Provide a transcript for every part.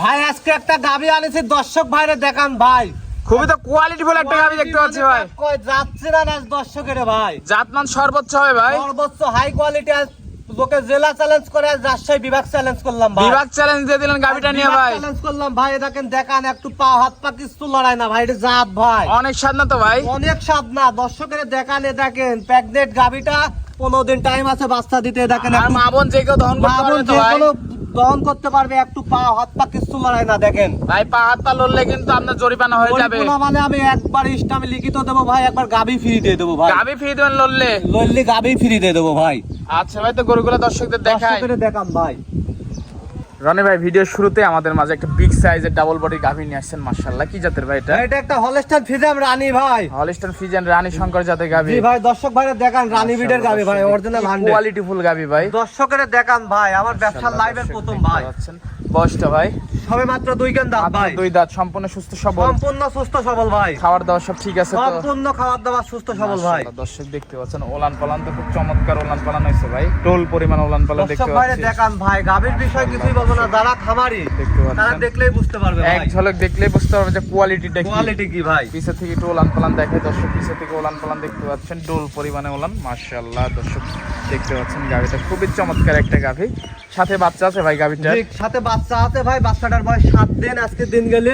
ভাই আজকে একটা গাবি আনেছি দর্শক ভাইরে দেখান ভাই। খুবই তো কোয়ালিটিফুল একটা গাভি দেখতে পাচ্ছি ভাই। কই যাচ্ছে না না দর্শকের ভাই? জাতমান সর্বোচ্চ হবে ভাই। সর্বোচ্চ হাই কোয়ালিটি আজ লোকে জেলা চ্যালেঞ্জ করে আজ রাজশাহী বিভাগ চ্যালেঞ্জ করলাম ভাই। বিভাগ চ্যালেঞ্জ দিয়ে দিলেন গাভিটা নিয়ে ভাই। চ্যালেঞ্জ করলাম ভাই দেখেন দেখান একটু পা হাত পা কিছু লড়াই না ভাই এটা জাত ভাই। অনেক স্বাদ না তো ভাই? অনেক স্বাদ না দর্শকের দেখানে দেখেন প্যাকনেট গাবিটা পনেরো দিন টাইম আছে বাচ্চা দিতে দেখেন মা বোন যে কেউ দহন করতে বোন তো ভাই। দহন করতে পারবে একটু পা হাত পা কিছু মারায় না দেখেন। ভাই পা হাত পা লড়লে কিন্তু আপনার জরিমানা হয়ে যাবে। মানে আমি একবার ইস্টামে লিখিত দেবো ভাই একবার গাবি ফ্রি দিয়ে দেবো ভাই। গাবি ফ্রি দেবেন লড়লে? লড়লে গাবি ফ্রি দিয়ে দেবো ভাই। আচ্ছা ভাই তো গরুগুলো দর্শকদের দেখাই। দেখাম ভাই। রনি ভাই ভিডিও শুরুতে আমাদের মাঝে একটা বিগ সাইজের ডাবল বডি গাভিন নিয়ে আসছেন মাশাআল্লাহ। কি জাতের ভাই এটা? এটা একটা হলস্টার ফিজাম রানী ভাই। হলিস্টার ফিজিয়ান রানী শঙ্কর জাতের গাভি। জি ভাই দর্শক ভাইরা দেখান রানী বিডের গাবি ভাই অরিজিনাল কোয়ালিটি ফুল গাভি ভাই। দর্শকের দেখান ভাই আমার ব্যবসার লাইভের প্রথম ভাই। বয়সটা ভাই? সবে মাত্র দুই দাম মাত্র ভাই। দুই দাঁত সম্পূর্ণ সুস্থ সবল। সম্পূর্ণ সুস্থ সবল ভাই। খাবার দাবার সব ঠিক আছে তো? সম্পূর্ণ খাবার দাবার সুস্থ সবল ভাই। দর্শক দেখতে পাচ্ছেন ওলান পালান তো খুব চমৎকার ওলান পালান হয়েছে ভাই। টোল পরিমাণ ওলান পালান দেখতে ভাইরা পাচ্ছি। দেখান ভাই গাবির বিষয় কিছুই বলব না যারা খামারি দেখতে পাচ্ছেন। তারা দেখলেই বুঝতে পারবে এক ঝলক দেখলেই বুঝতে পারবে যে কোয়ালিটিটা কি। কোয়ালিটি কি ভাই? পিছে থেকে একটু ওলান পালান দেখে দর্শক পিছে থেকে ওলান পালান দেখতে পাচ্ছেন ডোল পরিমাণে ওলান মাশাআল্লাহ দর্শক দেখতে পাচ্ছেন গাভিটা। খুবই চমৎকার একটা গাভি। সাথে বাচ্চা আছে ভাই গাভিটা সাথে বাচ্চা আছে ভাই বাচ্চাটার বয়স সাত দিন আজকের দিন গেলে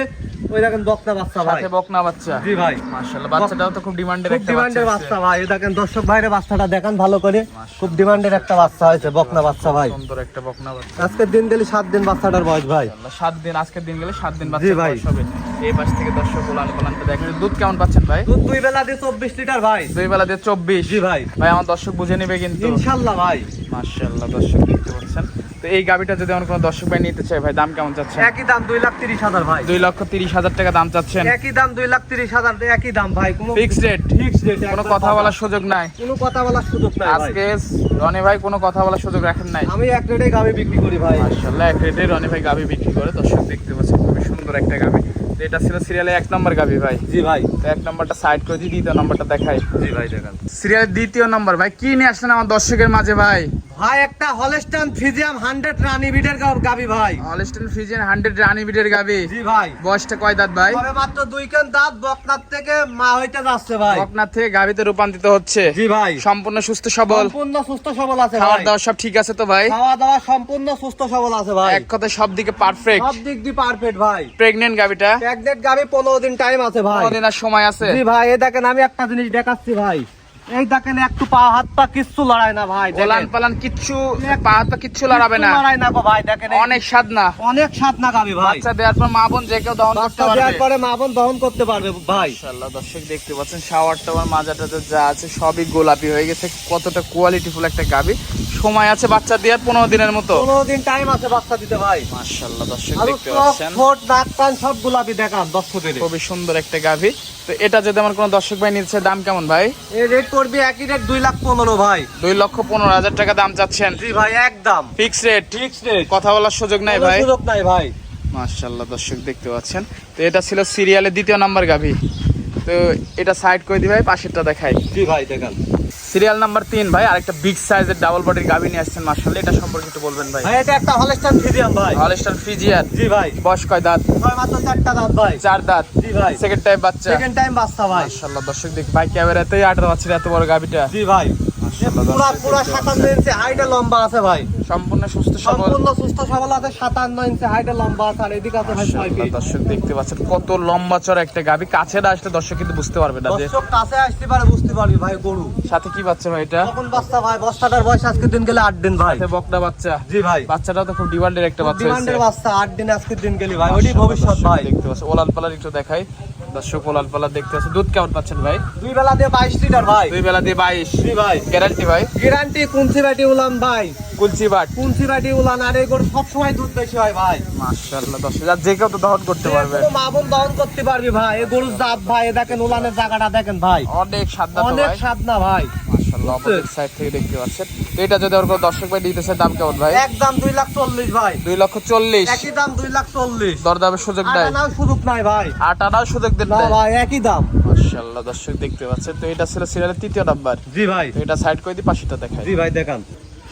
ওই দেখেন বক্তা বাচ্চা ভাই। সাথে বকনা বাচ্চা। জি ভাই। মাশাআল্লাহ বাচ্চাটাও তো খুব ডিমান্ডের একটা ডিমান্ডের বাচ্চা বাচ্চা ভাই এই দেখেন দর্শক ভাইরে বাচ্চাটা দেখান ভালো করে। খুব ডিমান্ডের একটা বাচ্চা হয়েছে বকনা বাচ্চা ভাই। সুন্দর একটা বকনা বাচ্চা। আজকের দিন গেলে সাত দিন বাচ্চাটার বয়স ভাই। সাত দিন আজকের দিন গেলে সাত দিন বাচ্চা ভাই। বয়স হবে। এই পাশ থেকে দর্শক দেখেন। দুধ কেমন পাচ্ছেন ভাই? দুধ দুই বেলা দিয়ে চব্বিশ লিটার ভাই। দুই বেলা দিয়ে চব্বিশ? জি ভাই। ভাই আমার দর্শক বুঝে নেবে কিন্তু। ইনশাল্লাহ ভাই। দর্শক দেখতে পাচ্ছেন। তো এই যদি আমার কোনো দর্শক ভাই নিতে চায় ভাই দাম কেমন চাচ্ছেন? একই দাম দুই লাখ তিরিশ হাজার ভাই। দুই লক্ষ তিরিশ হাজার টাকা দাম চাচ্ছেন। একই দাম দুই লাখ তিরিশ হাজার একই দাম ভাই। কোনো রেট ফিক্সড রেট কোনো কথা বলার সুযোগ নাই। কোনো কথা বলার সুযোগ নাই আজকে রনি ভাই কোনো কথা বলার সুযোগ রাখেন নাই। আমি এক রেটে গাবি বিক্রি করি ভাই। এক রেটে রনি ভাই গাভি বিক্রি করে দর্শক দেখতে পাচ্ছেন। খুবই সুন্দর একটা গাভি তো এটা ছিল সিরিয়ালে এক নম্বর গাভি ভাই। জি ভাই। তো এক নম্বরটা সাইড করে দিই দ্বিতীয় নম্বরটা দেখাই। জি ভাই দেখান। সিরিয়ালের দ্বিতীয় নম্বর ভাই কি নিয়ে আসলেন আমার দর্শকের মাঝে ভাই? ভাই একটা হলস্টান ফিজিয়াম হান্ড্রেড রানি বিডের গাবি ভাই। অলস্টেন ফিজিয়ান হান্ড্রেড রানি বিটের গাভি জি ভাই। বয়সটা কয় দাঁত ভাই? তবে মাত্র দুই কেন দাঁত বকনার থেকে মা হইতে যাচ্ছে ভাই। বকনাথ থেকে গাভিতে রূপান্তরিত হচ্ছে। জি ভাই। সম্পূর্ণ সুস্থ সবল। সম্পূর্ণ সুস্থ সবল আছে ভাই। দাবার সব ঠিক আছে তো ভাই? খাওয়া দাওয়া সম্পূর্ণ সুস্থ সবল আছে ভাই। এক কথায় সব দিকে পারফেক্ট সব দিক দিয়ে পারফেক্ট ভাই। প্রেগনেন্ট গাভিটা প্যাকডেট গাবি পনেরো দিন টাইম আছে ভাই। কদিন আর সময় আছে? জি ভাই এই দেখেন আমি একটা জিনিস দেখাচ্ছি ভাই। এই দেখেন একটু পা হাত পা কিচ্ছু না ভাই। পালান কিচ্ছু পা হাত পা কিচ্ছু লড়াবে না। না গো ভাই দেখেন অনেক স্বাদ না অনেক স্বাদ না গাবি ভাই। বাচ্চা দেওয়ার পর মা বোন যে কেউ দহন করতে পারবে। দেওয়ার পরে মা বোন দহন করতে পারবে ভাই। ইনশাআল্লাহ দর্শক দেখতে পাচ্ছেন শাওয়ার টাওয়ার মাজাটা যা আছে সবই গোলাপি হয়ে গেছে। কতটা কোয়ালিটিফুল একটা গাবি। সময় আছে বাচ্চা দেওয়ার? পনেরো দিনের মতো। পনেরো দিন টাইম আছে বাচ্চা দিতে ভাই। দর্শক দেখতে পাচ্ছেন। সব গোলাপি দেখান দর্শকের খুবই সুন্দর একটা গাভি। তো এটা যদি আমার কোনো দর্শক ভাই নিচ্ছে দাম কেমন ভাই? এই রেট করবি একই রেট দুই লাখ পনেরো ভাই। দুই লক্ষ পনেরো হাজার টাকা দাম চাচ্ছেন। জি ভাই একদম ফিক্স রেট ফিক্স রেট কথা বলার সুযোগ নাই ভাই। সুযোগ নাই ভাই। মাশাআল্লাহ দর্শক দেখতে পাচ্ছেন। তো এটা ছিল সিরিয়ালের দ্বিতীয় নাম্বার গাভি। তো এটা সাইড করে দি ভাই পাশেরটা দেখাই। জি ভাই দেখান। সিরিয়াল নাম্বার তিন ভাই। আরেকটা বিগ সাইজের ডাবল বডির গাভি নিয়ে আসছেন মার্শাল এটা সম্পর্কে একটু বলবেন ভাই। ভাই এটা একটা হলস্টার ফিজিয়াম ভাই। হলস্টার ফিজিয়াম জি ভাই। বয়স কয় দাঁত? ছয় মাত্র চারটা দাঁত ভাই। চার দাঁত। জি ভাই। সেকেন্ড টাইম বাচ্চা। সেকেন্ড টাইম বাচ্চা ভাই। মাশাআল্লাহ দর্শক দেখ ভাই ক্যামেরাতেই আঠারো বাচ্চার এত বড় গাভিটা। জি ভাই। পুরা পুরা দেখতে সাতান্ন ইঞ্চি হাইটে লম্বা আছে ভাই। সম্পূর্ণ সুস্থ সবল। সম্পূর্ণ সুস্থ সবল আছে সাতান্ন ইঞ্চি হাইটে লম্বা আছে আর এদিকে আছে ভাই ছয় ফিট দর্শক দেখতে পাচ্ছেন কত লম্বা চড়া একটা গাভি। কাছে না আসলে দর্শক কিন্তু বুঝতে পারবে না যে দর্শক কাছে আসতে পারে বুঝতে পারবি ভাই গরু। সাথে কি বাচ্চা ভাই এটা? বাচ্চা ভাই বস্তাটার বয়স আজকে দিন গেলে আট দিন ভাই। সাথে বকনা বাচ্চা। জি ভাই। বাচ্চাটাও তো খুব ডিমান্ডের একটা বাচ্চা ডিমান্ডের বাচ্চা আট দিন আজকের দিন গেলি ভাই ভবিষ্যৎ ভাই। দেখতে পাচ্ছেন। পালার একটু দেখাই। দর্শক ওলাল পালার দেখতে পাচ্ছেন দুধ কেমন পাচ্ছেন ভাই? দুই বেলা দিয়ে বাইশ লিটার ভাই। দুই বেলা দিয়ে বাইশ। ভাই। গ্যারান্টি ভাই? গ্যারান্টি কুঞ্চি বাটি উলান ভাই। কুলচি বাট কুঞ্চি বাটি উলান আর এই গরু সবসময় দুধ বেশি হয় ভাই। মাশাআল্লাহ দর্শক আর যে কেউ তো দহন করতে পারবে। মা বোন দহন করতে পারবি ভাই। এই গরুর জাত ভাই দেখেন উলানের জায়গাটা দেখেন ভাই। অনেক সাদা তো অনেক স্বাদ ভাই। মাশাআল্লাহ অপোজিট সাইড থেকে দেখতে পাচ্ছেন। তো এটা যদি ওর দর্শক ভাই নিতেছে দাম কেমন ভাই? একদম দুই লাখ চল্লিশ ভাই। দুই লক্ষ চল্লিশ। একই দাম দুই লাখ চল্লিশ। দরদামের সুযোগ নাই। সুযোগ নাই ভাই। আটা নাও সুযোগ দেন না। ভাই একই দাম। মাশাআল্লাহ দর্শক দেখতে পাচ্ছেন। তো এটা ছিল সিরিয়ালের তৃতীয় নাম্বার জি ভাই। তো এটা সাইড করে দিই পাশেটা দেখাই। জি ভাই দেখান।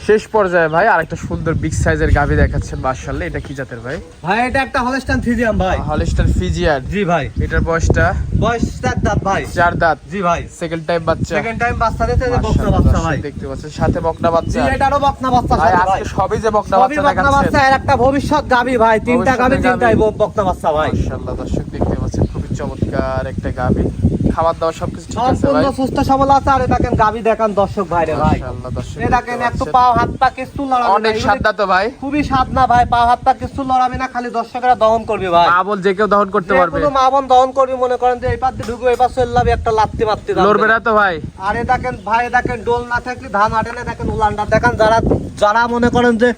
শেষ পর্যায়ে ভাই আরেকটা সুন্দর বিগ সাইজের গাভি দেখাচ্ছেন মার্শাল্লাহ এটা কি জাতের ভাই? ভাই এটা একটা হলস্টান থিজিয়াম ভাই। হলিস্টার ফিজিয়ার জি ভাই। এটার বয়সটা? বয়স চার দাঁত ভাই। চার দাঁত। জি ভাই। সেকেন্ড টাইম বাচ্চা। সেকেন্ড টাইম বাচ্চা দিতে যে বকনা বাচ্চা ভাই। দেখতে পাচ্ছেন সাথে বকনা বাচ্চা। জি এটারও বকনা বাচ্চা ভাই আজকে সবই যে বকনা বাচ্চা বকনা বাচ্চা দেখাচ্ছেন আর একটা ভবিষ্যৎ গাবি ভাই। তিনটা গাবি ভবিষ্যতের তিনটাই বকনা বাচ্চা ভাই। মাশাআল্লাহ দর্শক দেখতে পাচ্ছেন খুবই চমৎকার একটা গাভি। খাবার দাবার সবকিছু ঠিক আছে ভাই? সুস্থ সবল আছে আর দেখেন গাবি দেখান দর্শক ভাইরে ভাই। মাশাআল্লাহ দর্শক এ দেখেন একটু পাও হাত পা কিছু লড়াবে অনেক। সাদা তো ভাই। খুবই স্বাদ না ভাই পাও হাত পা কিছু লড়াবে না খালি দর্শকরা দহন করবে ভাই। মা বল যে কেউ দহন করতে পারবে। কোনো মা বোন দহন করবি মনে করেন যে এই দিয়ে ঢুকবে এই পাশ চললাবে একটা লাত্তি মারতে যাবে। লড়বে না তো ভাই। আর এ দেখেন ভাই দেখেন ডোল না থাকলে ধান আটে না দেখেন উলানটা। দেখেন যারা যারা মনে করেন যে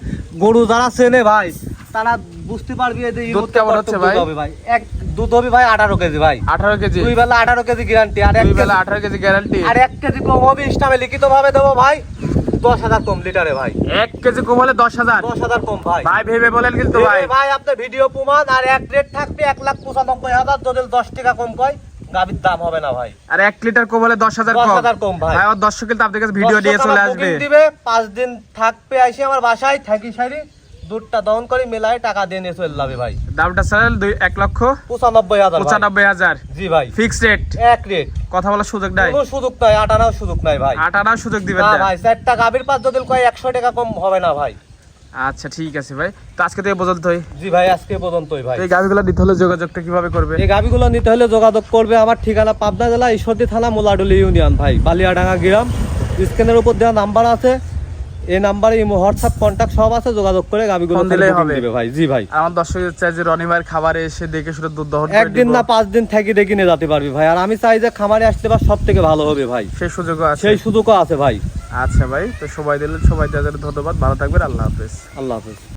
গরু যারা চেনে ভাই তারা বুঝতে পারবি যে এই দুধ কেমন হচ্ছে ভাই? ভাই। এক দুধ হবে ভাই আঠারো কেজি ভাই। আঠারো কেজি? দুই বেলা আঠারো কেজি গ্যারান্টি আর এক দুই বেলা আঠারো কেজি গ্যারান্টি আর এক কেজি কম হবে লিখিত ভাবে দেবো ভাই দশ হাজার কম লিটারে ভাই। এক কেজি কম হলে দশ হাজার? দশ হাজার কম ভাই। ভাই ভেবে বলেন কিন্তু ভাই। ভাই আপনার ভিডিও প্রমাণ আর এক রেট থাকবে এক লাখ পঁচানব্বই হাজার যদি দশ টাকা কম কয় গাভীর দাম হবে না ভাই। আর এক লিটার কম হলে দশ হাজার কম। ভাই। দর্শক কিন্তু আপনাদের কাছে ভিডিও নিয়ে চলে আসবে। দিবে পাঁচ দিন থাকবে আইসে আমার বাসায় থাকি সারি। দুধটা দহন করে মেলায় টাকা দিয়ে নিয়ে চলে যাবে ভাই। দামটা স্যার দুই এক লক্ষ পঁচানব্বই হাজার। পঁচানব্বই হাজার। জি ভাই। Fixed rate. এক রেট। কথা বলার সুযোগ নাই। কোনো সুযোগ নাই আটানাও সুযোগ নাই ভাই। আট আনার সুযোগ দিবেন না ভাই চারটা গাভীর পাঁচ যদি কয় একশো টাকা কম হবে না ভাই। আচ্ছা ঠিক আছে ভাই। তো আজকে থেকে পর্যন্ত জি ভাই আজকে পর্যন্তই ভাই। এই গাভিগুলো নিতে হলে যোগাযোগটা কীভাবে করবে? এই গাভিগুলো নিতে হলে যোগাযোগ করবে আমার ঠিকানা পাবনা জেলা ঈশ্বরদী থানা মোলাডুলি ইউনিয়ন ভাই বালিয়াডাঙ্গা গ্রাম। স্ক্যানের উপর দেওয়া নাম্বার আছে। এই নাম্বারে ইমো হোয়াটসঅ্যাপ কন্ট্যাক্ট সব আছে যোগাযোগ করে গাবিগুলো দিলেই হবে। ভাই। জি ভাই। আমার দর্শক চাই যে রনিমার খাবারে এসে দেখে শুনে দুধ দহন একদিন না পাঁচ দিন থেকে দেখি নিয়ে যেতে পারবি ভাই। আর আমি চাই যে খামারে আসতে পার সব থেকে ভালো হবে ভাই। সেই সুযোগও আছে। সেই সুযোগও আছে ভাই। আচ্ছা ভাই তো সবাই দিলে সবাই যাদের ধন্যবাদ। ভালো থাকবেন আল্লাহ হাফেজ। আল্লাহ হাফিজ।